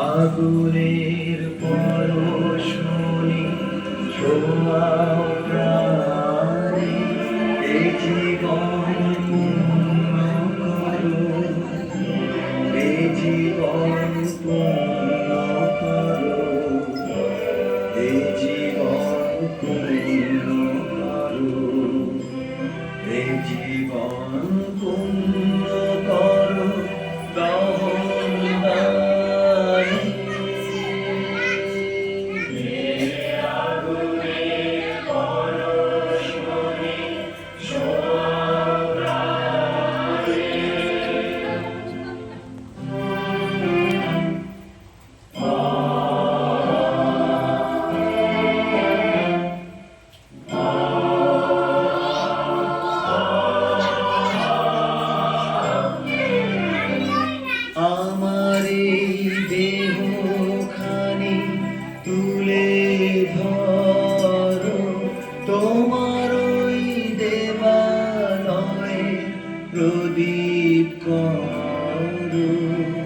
আগুনের পরশনি সোয়াও প্রাণে দেখি জীবন পূর্ণ You.